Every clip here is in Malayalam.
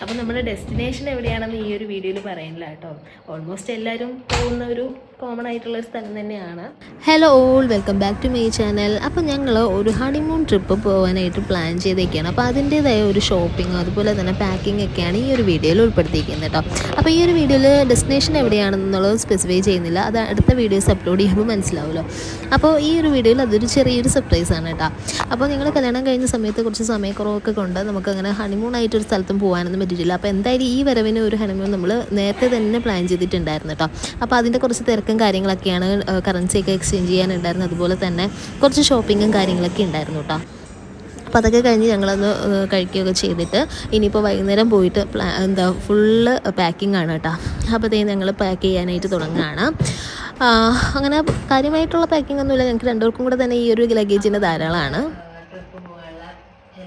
അപ്പോൾ നമ്മുടെ ഡെസ്റ്റിനേഷൻ എവിടെയാണെന്ന് ഈ ഒരു വീഡിയോയിൽ പറയുന്നില്ല കേട്ടോ. ഓൾമോസ്റ്റ് എല്ലാവരും പോകുന്ന ഒരു കോമൺ ആയിട്ടുള്ള ഒരു സ്ഥലം തന്നെയാണ്. Hello all welcome back to my channel അപ്പോൾ ഞങ്ങൾ ഒരു ഹണിമൂൺ ട്രിപ്പ് പോകാനായിട്ട് പ്ലാൻ ചെയ്തേക്കാണ്. അപ്പോൾ അതിന്റേതായ ഒരു ഷോപ്പിംഗ് അതുപോലെ തന്നെ പാക്കിംഗ് ഒക്കെയാണ് ഈ ഒരു വീഡിയോയിൽ ഉൾപ്പെടുത്തിയിരിക്കുന്നത് കേട്ടോ അപ്പോൾ ഈ ഒരു വീഡിയോയിൽ ഡെസ്റ്റിനേഷൻ എവിടെയാണെന്നുള്ളത് സ്പെസിഫൈ ചെയ്യുന്നില്ല. അത് അടുത്ത വീഡിയോസ് അപ്ലോഡ് ചെയ്യുമ്പോൾ മനസ്സിലാവുമല്ലോ. അപ്പോൾ ഈ ഒരു വീഡിയോയിൽ അതൊരു ചെറിയൊരു സർപ്രൈസ് ആണ് കേട്ടോ അപ്പോൾ നിങ്ങൾ കല്യാണം കഴിഞ്ഞ സമയത്ത് കുറച്ച് സമയക്കുറവൊക്കെ കൊണ്ട് നമുക്ക് അങ്ങനെ ഹണിമൂൺ ആയിട്ട് ഒരു സ്ഥലത്തും പോകാനൊന്നും പറ്റിയിട്ടില്ല. അപ്പോൾ എന്തായാലും ഈ വരവിന് ഒരു ഹണിമൂൺ നമ്മൾ നേരത്തെ തന്നെ പ്ലാൻ ചെയ്തിട്ടുണ്ടായിരുന്നു കേട്ടോ അപ്പോൾ അതിന്റെ കുറച്ച് തിരക്കും കാര്യങ്ങളൊക്കെയാണ് കറൻസിയൊക്കെ എക്സ്ചേഞ്ച് ചെയ്യാനുണ്ടായിരുന്നു അതുപോലെ തന്നെ കുറച്ച് ഷോപ്പിങ്ങും കാര്യങ്ങളൊക്കെ ഉണ്ടായിരുന്നു കേട്ടോ അപ്പോൾ അതൊക്കെ കഴിഞ്ഞ് ഞങ്ങളൊന്ന് കഴിക്കുകയൊക്കെ ചെയ്തിട്ട് ഇനിയിപ്പോൾ വൈകുന്നേരം പോയിട്ട് പ്ലാ എന്താ ഫുള്ള് പാക്കിംഗ് ആണ് കേട്ടോ അപ്പോഴത്തേക്കും ഞങ്ങൾ പാക്ക് ചെയ്യാനായിട്ട് തുടങ്ങുകയാണ്. അങ്ങനെ കാര്യമായിട്ടുള്ള പാക്കിംഗ് ഒന്നുമില്ല. ഞങ്ങൾക്ക് രണ്ടുപേർക്കും കൂടെ തന്നെ ഈ ഒരു ലഗേജിന്റെ ധാരാളമാണ്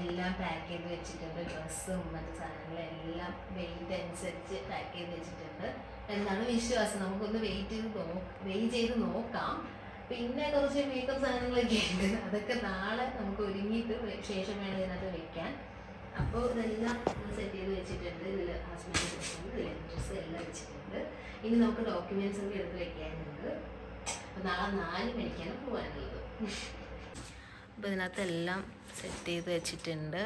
എല്ലാം പാക്ക് ചെയ്ത് വെച്ചിട്ടുണ്ട്. ഡ്രസ്സും മറ്റു സാധനങ്ങളും എല്ലാം വെയിറ്റ് അനുസരിച്ച് പാക്ക് ചെയ്ത് വെച്ചിട്ടുണ്ട്. എന്നാണ് വിശ്വാസം. നമുക്കൊന്ന് വെയിറ്റ് ചെയ്ത് നോ വെയിറ്റ് ചെയ്ത് നോക്കാം. പിന്നെ കുറച്ച് മേക്കപ്പ് സാധനങ്ങളൊക്കെ ഉണ്ട്. അതൊക്കെ നാളെ നമുക്ക് ഒരുങ്ങിയിട്ട് ശേഷം വേണം ഇതിനകത്ത് വെക്കാൻ. അപ്പോൾ ഇതെല്ലാം സെറ്റ് ചെയ്ത് വെച്ചിട്ടുണ്ട്. ഇതിൽ ഹസ്ബൻഡ് ഇതിൽ ഡ്രസ്സ് എല്ലാം വെച്ചിട്ടുണ്ട്. ഇനി നമുക്ക് ഡോക്യുമെന്റ്സ് ഒക്കെ എടുത്ത് വെക്കാനുണ്ട്. അപ്പോൾ നാളെ നാല് മണിക്കാണ് പോകാനുള്ളത്. അപ്പോൾ ഇതിനകത്തെല്ലാം സെറ്റ് ചെയ്ത് വെച്ചിട്ടുണ്ട്.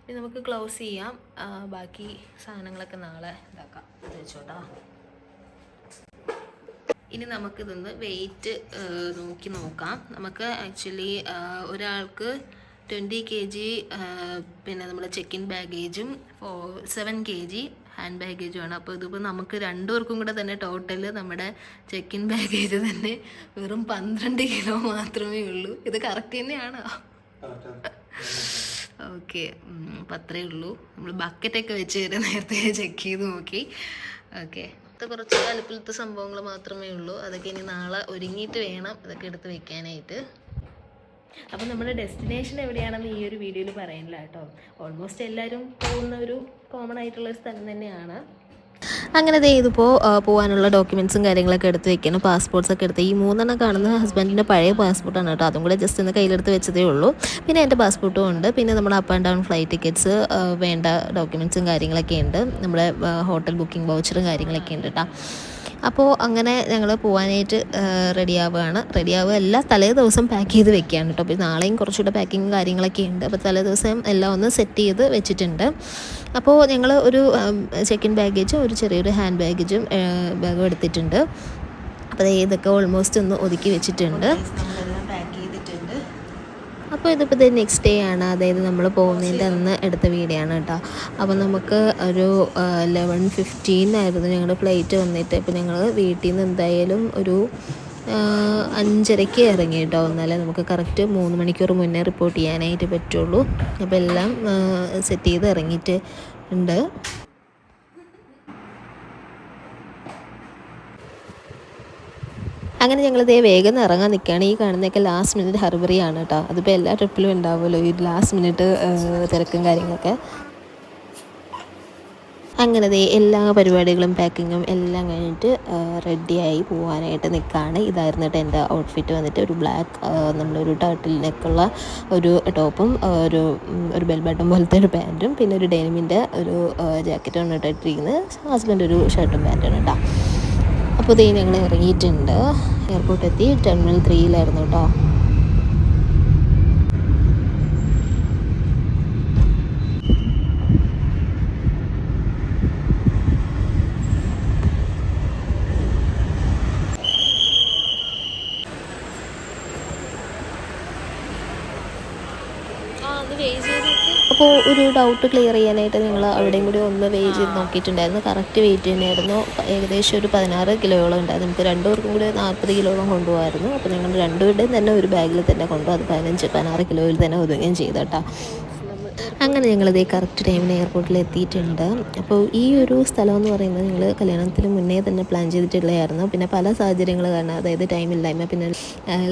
ഇനി നമുക്ക് ക്ലോസ് ചെയ്യാം. ബാക്കി സാധനങ്ങളൊക്കെ നാളെ ഇതാക്കാം. ഇത് വെച്ചോട്ടാ. ഇനി നമുക്കിതൊന്ന് വെയിറ്റ് നോക്കി നോക്കാം. നമുക്ക് ആക്ച്വലി ഒരാൾക്ക് ട്വന്റി കെ ജി പിന്നെ നമ്മുടെ ചെക്കിൻ ബാഗേജും സെവൻ കെ ജി ഹാൻഡ് ബാഗേജുമാണ് അപ്പോൾ ഇതിപ്പോൾ നമുക്ക് രണ്ടുപേർക്കും കൂടെ തന്നെ ടോട്ടൽ നമ്മുടെ ചെക്ക് ഇൻ ബാഗേജ് തന്നെ വെറും പന്ത്രണ്ട് കിലോ മാത്രമേ ഉള്ളൂ. ഇത് കറക്റ്റ് തന്നെയാണ്? ഓക്കെ അപ്പം അത്രേ ഉള്ളൂ. നമ്മൾ ബക്കറ്റൊക്കെ വെച്ച് വരെ നേരത്തെ ചെക്ക് ചെയ്ത് നോക്കി. ഓക്കെ ഇത് കുറച്ച് വലുപ്പലത്തെ സംഭവങ്ങൾ മാത്രമേ ഉള്ളൂ. അതൊക്കെ ഇനി നാളെ ഒരുങ്ങിയിട്ട് വേണം ഇതൊക്കെ എടുത്ത് വെക്കാനായിട്ട്. അപ്പോൾ നമ്മുടെ ഡെസ്റ്റിനേഷൻ എവിടെയാണെന്ന് ഈ ഒരു വീഡിയോയിൽ പറയുന്നില്ല കേട്ടോ. ഓൾമോസ്റ്റ് എല്ലാവരും പോകുന്ന ഒരു കോമൺ ആയിട്ടുള്ള സ്ഥലം തന്നെയാണ്. അങ്ങനെ ദേ ഇതിപ്പോൾ പോകാനുള്ള ഡോക്യുമെൻസും കാര്യങ്ങളൊക്കെ എടുത്ത് വെക്കണം. പാസ്പോർട്ട്സൊക്കെ എടുത്ത്. ഈ മൂന്നെണ്ണം കാണുന്ന ഹസ്ബൻഡിന്റെ പഴയ പാസ്പോർട്ടാണ് കേട്ടോ. അതും കൂടെ ജസ്റ്റ് ഒന്ന് കയ്യിലെടുത്ത് വെച്ചതേ ഉള്ളൂ. പിന്നെ എന്റെ പാസ്പോർട്ടും ഉണ്ട്. പിന്നെ നമ്മുടെ up and down flight tickets വേണ്ട ഡോക്യുമെൻസും കാര്യങ്ങളൊക്കെ ഉണ്ട്. നമ്മുടെ ഹോട്ടൽ ബുക്കിംഗ് വൗച്ചറും കാര്യങ്ങളൊക്കെ ഉണ്ട് കേട്ടോ. അപ്പോൾ അങ്ങനെ ഞങ്ങൾ പോകാനായിട്ട് റെഡി ആവുകയാണ് റെഡി ആവുകയല്ല തലേ ദിവസം പാക്ക് ചെയ്ത് വെക്കുകയാണ് കേട്ടോ. അപ്പോൾ നാളെയും കുറച്ചുകൂടെ പാക്കിങ് കാര്യങ്ങളൊക്കെ ഉണ്ട്. അപ്പോൾ തലേ ദിവസം എല്ലാം ഒന്ന് സെറ്റ് ചെയ്ത് വെച്ചിട്ടുണ്ട്. അപ്പോൾ ഞങ്ങൾ ഒരു ചെക്കിൻ ബാഗേജും ഒരു ചെറിയൊരു ഹാൻഡ് ബാഗേജും ബാഗും എടുത്തിട്ടുണ്ട്. അപ്പോൾ ഇതൊക്കെ ഓൾമോസ്റ്റ് ഒന്ന് ഒതുക്കി വെച്ചിട്ടുണ്ട്. അപ്പോൾ ഇതിപ്പോൾ ഇത് നെക്സ്റ്റ് ഡേ ആണ്. അതായത് നമ്മൾ പോകുന്നതിന്റെ അന്ന് എടുത്ത വീഡിയോ ആണ് കേട്ടോ. അപ്പോൾ നമുക്ക് ഒരു ലെവൻ ഫിഫ്റ്റീൻ ആയിരുന്നു ഞങ്ങളുടെ ഫ്ലൈറ്റ് വന്നിട്ട്. ഇപ്പോൾ ഞങ്ങൾ വീട്ടിൽ നിന്ന് എന്തായാലും ഒരു അഞ്ചരയ്ക്ക് ഇറങ്ങി കേട്ടോ. എന്നാലേ നമുക്ക് കറക്റ്റ് മൂന്ന് മണിക്കൂർ മുന്നേ റിപ്പോർട്ട് ചെയ്യാനായിട്ട് പറ്റുള്ളൂ. അപ്പോൾ എല്ലാം സെറ്റ് ചെയ്ത് ഇറങ്ങിയിട്ട് ഉണ്ട് അങ്ങനെ ഞങ്ങൾ ഇതേ വേഗം ഇറങ്ങാൻ നിൽക്കുകയാണ്. ഈ കാണുന്നതൊക്കെ ലാസ്റ്റ് മിനിറ്റ് ഹർബറിയാണ് കേട്ടോ. അതിപ്പോൾ എല്ലാ ട്രിപ്പിലും ഉണ്ടാവുമല്ലോ ഈ ലാസ്റ്റ് മിനിറ്റ് തിരക്കും കാര്യങ്ങളൊക്കെ. അങ്ങനെ എല്ലാ പരിപാടികളും പാക്കിങ്ങും എല്ലാം കഴിഞ്ഞിട്ട് റെഡിയായി പോകാനായിട്ട് നിൽക്കുകയാണ്. ഇതായിരുന്നു കേട്ടോ എന്റെ ഔട്ട്ഫിറ്റ് വന്നിട്ട് ഒരു ബ്ലാക്ക് നമ്മളൊരു ടർട്ടിൽ നെക്കുള്ള ഒരു ടോപ്പും ഒരു ഒരു ബെൽ ബട്ടൺ പോലത്തെ ഒരു പാന്റും പിന്നെ ഒരു ഡെനിമിന്റെ ഒരു ജാക്കറ്റാണ് കേട്ടോ ഇട്ടിരിക്കുന്നത്. ഹസ്ബൻഡ് ഒരു ഷർട്ടും പാന്റാണ് കേട്ടോ. അപ്പോൾ ഇതേ ഞങ്ങൾ ഇറങ്ങിയിട്ടുണ്ട്. എയർപോർട്ട് എത്തി. ടെർമിനൽ ത്രീയിലായിരുന്നു കേട്ടോ അപ്പോൾ ഒരു ഡൗട്ട് ക്ലിയർ ചെയ്യാനായിട്ട് നിങ്ങൾ അവിടെയും കൂടി ഒന്ന് വേ ചെയ്ത് നോക്കിയിട്ടുണ്ടായിരുന്നു. കറക്റ്റ് വെയിറ്റ് തന്നെയായിരുന്നു. ഏകദേശം ഒരു പതിനാറ് കിലോയോളം ഉണ്ടായിരുന്നു. നമുക്ക് രണ്ടുപേർക്കും കൂടി നാൽപ്പത് കിലോളം കൊണ്ടുപോകായിരുന്നു അപ്പോൾ നിങ്ങൾ രണ്ടുപേരുടെയും തന്നെ ഒരു ബാഗിൽ തന്നെ കൊണ്ടുപോകും. അത് പതിനഞ്ച് പതിനാറ് കിലോയിൽ തന്നെ ഒതുങ്ങുകയും ചെയ്തു കേട്ടോ. അങ്ങനെ ഞങ്ങളിത് കറക്റ്റ് ടൈമിന് എയർപോർട്ടിൽ എത്തിയിട്ടുണ്ട്. അപ്പോൾ ഈ ഒരു സ്ഥലം എന്ന് പറയുന്നത് ഞങ്ങൾ കല്യാണത്തിന് മുന്നേ തന്നെ പ്ലാൻ ചെയ്തിട്ടുള്ളതായിരുന്നു. പിന്നെ പല സാഹചര്യങ്ങൾ കാരണം അതായത് ടൈമില്ലായ്മ പിന്നെ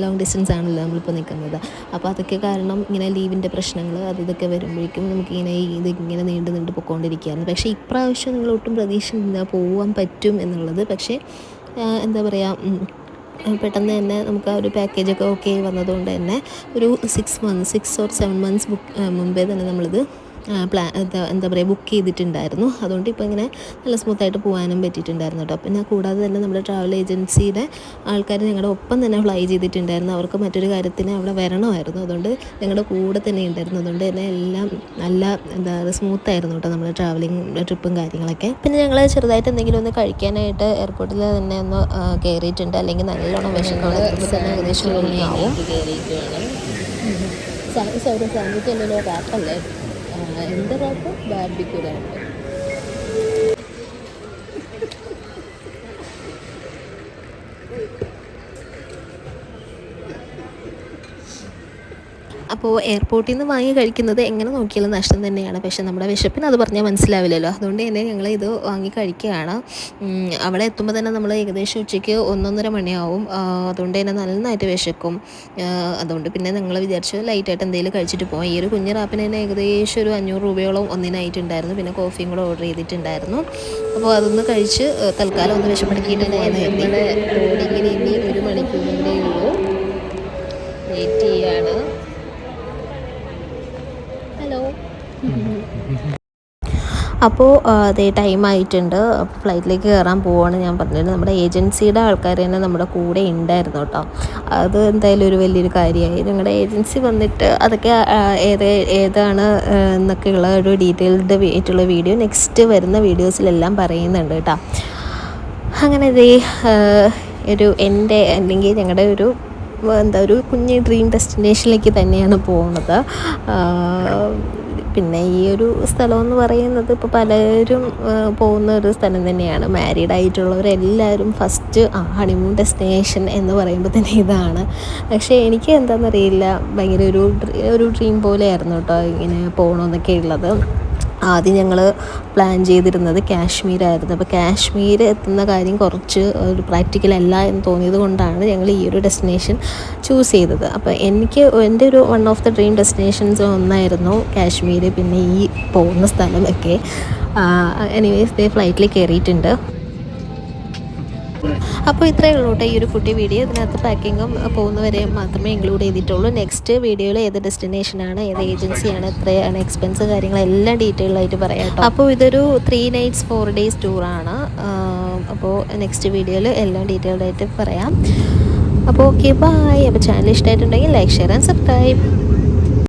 ലോങ് ഡിസ്റ്റൻസ് ആണല്ലോ നമ്മളിപ്പോൾ നിൽക്കുന്നത് അപ്പോൾ അതൊക്കെ കാരണം ഇങ്ങനെ ലീവിന്റെ പ്രശ്നങ്ങൾ അത് ഇതൊക്കെ വരുമ്പോഴേക്കും നമുക്കിങ്ങനെ ഈ ഇത് ഇങ്ങനെ നീണ്ടു നീണ്ടു പൊയ്ക്കൊണ്ടിരിക്കുകയായിരുന്നു പക്ഷേ ഇപ്രാവശ്യം നിങ്ങൾ ഒട്ടും പ്രതീക്ഷ പോകാൻ പറ്റും എന്നുള്ളത്. പക്ഷേ എന്താ പറയുക പെട്ടെന്ന് തന്നെ നമുക്ക് ആ ഒരു പാക്കേജൊക്കെ ഓക്കെ വന്നതുകൊണ്ട് തന്നെ ഒരു six months six or seven months book മുമ്പേ തന്നെ നമ്മളിത് പ്ലാ എന്താ എന്താ പറയുക ബുക്ക് ചെയ്തിട്ടുണ്ടായിരുന്നു. അതുകൊണ്ട് ഇപ്പോൾ ഇങ്ങനെ നല്ല സ്മൂത്തായിട്ട് പോകാനും പറ്റിയിട്ടുണ്ടായിരുന്നു കേട്ടോ പിന്നെ കൂടാതെ തന്നെ നമ്മുടെ ട്രാവൽ ഏജൻസിയുടെ ആൾക്കാർ ഞങ്ങളുടെ ഒപ്പം തന്നെ ഫ്ലൈ ചെയ്തിട്ടുണ്ടായിരുന്നു. അവർക്ക് മറ്റൊരു കാര്യത്തിന് അവിടെ വരണമായിരുന്നു. അതുകൊണ്ട് ഞങ്ങളുടെ കൂടെ തന്നെ ഉണ്ടായിരുന്നു. അതുകൊണ്ട് തന്നെ എല്ലാം നല്ല എന്താ പറയുക സ്മൂത്തായിരുന്നു കേട്ടോ നമ്മുടെ ട്രാവലിംഗ് ട്രിപ്പും കാര്യങ്ങളൊക്കെ. പിന്നെ ഞങ്ങൾ ചെറുതായിട്ട് എന്തെങ്കിലും ഒന്ന് കഴിക്കാനായിട്ട് എയർപോർട്ടിൽ തന്നെ ഒന്ന് കയറിയിട്ടുണ്ട് അല്ലെങ്കിൽ നല്ലോണം തന്നെ ഏകദേശം ആവും സൗര എന്തെങ്കിലും അല്ലല്ലോ റാപ്പല്ലേ എന്ത് റാപ്പ് ബാർബിക്യൂ റാപ്പ് അപ്പോൾ എയർപോർട്ടിൽ നിന്ന് വാങ്ങി കഴിക്കുന്നത് എങ്ങനെ നോക്കിയാലും നഷ്ടം തന്നെയാണ്. പക്ഷേ നമ്മുടെ വിശപ്പിന് അത് പറഞ്ഞാൽ മനസ്സിലാവില്ലല്ലോ. അതുകൊണ്ട് തന്നെ ഞങ്ങൾ ഇത് വാങ്ങി കഴിക്കുകയാണ്. അവിടെ എത്തുമ്പോൾ തന്നെ നമ്മൾ ഏകദേശം ഉച്ചയ്ക്ക് ഒന്നൊന്നര മണിയാവും. അതുകൊണ്ട് തന്നെ നന്നായിട്ട് വിശക്കും. അതുകൊണ്ട് പിന്നെ ഞങ്ങൾ വിചാരിച്ചു ലൈറ്റായിട്ട് എന്തെങ്കിലും കഴിച്ചിട്ട് പോകാം ഈ ഒരു കുഞ്ഞു റാപ്പിന് തന്നെ ഏകദേശം ഒരു അഞ്ഞൂറ് രൂപയോളം ഒന്നിനായിട്ടുണ്ടായിരുന്നു. പിന്നെ കോഫിയും കൂടെ ഓർഡർ ചെയ്തിട്ടുണ്ടായിരുന്നു. അപ്പോൾ അതൊന്ന് കഴിച്ച് തൽക്കാലം ഒന്ന് വിശപ്പടക്കിയിട്ട് ബോർഡിങ്ങിന് ഇനി ഒരു മണിക്കൂറിന്റെ ഉള്ളൂ. വെയിറ്റ് ചെയ്യാണ് ഹലോ അപ്പോൾ അതേ ടൈം ആയിട്ടുണ്ട്. ഫ്ലൈറ്റിലേക്ക് കയറാൻ പോവാണ് ഞാൻ പറഞ്ഞിരുന്നത്. നമ്മുടെ ഏജൻസിയുടെ ആൾക്കാർ തന്നെ നമ്മുടെ കൂടെ ഉണ്ടായിരുന്നു കേട്ടോ അത് എന്തായാലും ഒരു വലിയൊരു കാര്യമായി. ഞങ്ങളുടെ ഏജൻസി വന്നിട്ട് അതൊക്കെ ഏത് ഏതാണ് എന്നൊക്കെയുള്ള ഒരു ഡീറ്റെയിൽഡ് ആയിട്ടുള്ള വീഡിയോ നെക്സ്റ്റ് വരുന്ന വീഡിയോസിലെല്ലാം പറയുന്നുണ്ട് കേട്ടോ അങ്ങനെ ഇതേ ഒരു എന്റെ അല്ലെങ്കിൽ ഞങ്ങളുടെ ഒരു എന്താ ഒരു കുഞ്ഞ് ഡ്രീം ഡെസ്റ്റിനേഷനിലേക്ക് തന്നെയാണ് പോകുന്നത് പിന്നെ ഈ ഒരു സ്ഥലം എന്ന് പറയുന്നത് ഇപ്പോൾ പലരും പോകുന്ന ഒരു സ്ഥലം തന്നെയാണ്. മാരീഡ് ആയിട്ടുള്ളവരെല്ലാവരും ഫസ്റ്റ് ഹണിമൂൺ ഡെസ്റ്റിനേഷൻ എന്ന് പറയുമ്പോൾ തന്നെ ഇതാണ്. പക്ഷേ എനിക്ക് എന്താണെന്നറിയില്ല ഭയങ്കര ഒരു ഒരു ഡ്രീം പോലെയായിരുന്നു കേട്ടോ ഇങ്ങനെ പോകണമെന്നൊക്കെ ഉള്ളത്. ആദ്യം ഞങ്ങൾ പ്ലാൻ ചെയ്തിരുന്നത് കാശ്മീരായിരുന്നു അപ്പോൾ കാശ്മീർ എത്തുന്ന കാര്യം കുറച്ച് ഒരു പ്രാക്ടിക്കൽ അല്ല എന്ന് തോന്നിയത് കൊണ്ടാണ് ഞങ്ങൾ ഈ ഒരു ഡെസ്റ്റിനേഷൻ ചൂസ് ചെയ്തത്. അപ്പോൾ എനിക്ക് എന്റെ ഒരു one of the dream destinations ഒന്നായിരുന്നു കാശ്മീർ പിന്നെ ഈ പോകുന്ന സ്ഥലമൊക്കെ. എനിവേസ് ഫ്ലൈറ്റിൽ കയറിയിട്ടുണ്ട് അപ്പോൾ ഇത്രയേ ഉള്ളൂ കേട്ടോ ഈ ഒരു കുട്ടി വീഡിയോ ഇതിനകത്ത് പാക്കിങ്ങും പോകുന്നവരെ മാത്രമേ ഇൻക്ലൂഡ് ചെയ്തിട്ടുള്ളൂ. നെക്സ്റ്റ് വീഡിയോയിൽ ഏത് ഡെസ്റ്റിനേഷനാണ് ഏത് ഏജൻസിയാണ് എത്രയാണ് എക്സ്പെൻസ് കാര്യങ്ങളെല്ലാം ഡീറ്റെയിൽ ആയിട്ട് പറയാം അപ്പോൾ ഇതൊരു ത്രീ നൈറ്റ്സ് ഫോർ ഡേയ്സ് ടൂറാണ് അപ്പോൾ നെക്സ്റ്റ് വീഡിയോയിൽ എല്ലാം ഡീറ്റെയിൽഡ് ആയിട്ട് പറയാം. അപ്പോൾ ഓക്കെ ബൈ അപ്പോൾ ചാനൽ ഇഷ്ടമായിട്ടുണ്ടെങ്കിൽ ലൈക്ക് ഷെയർ ആൻഡ് സബ്സ്ക്രൈബ്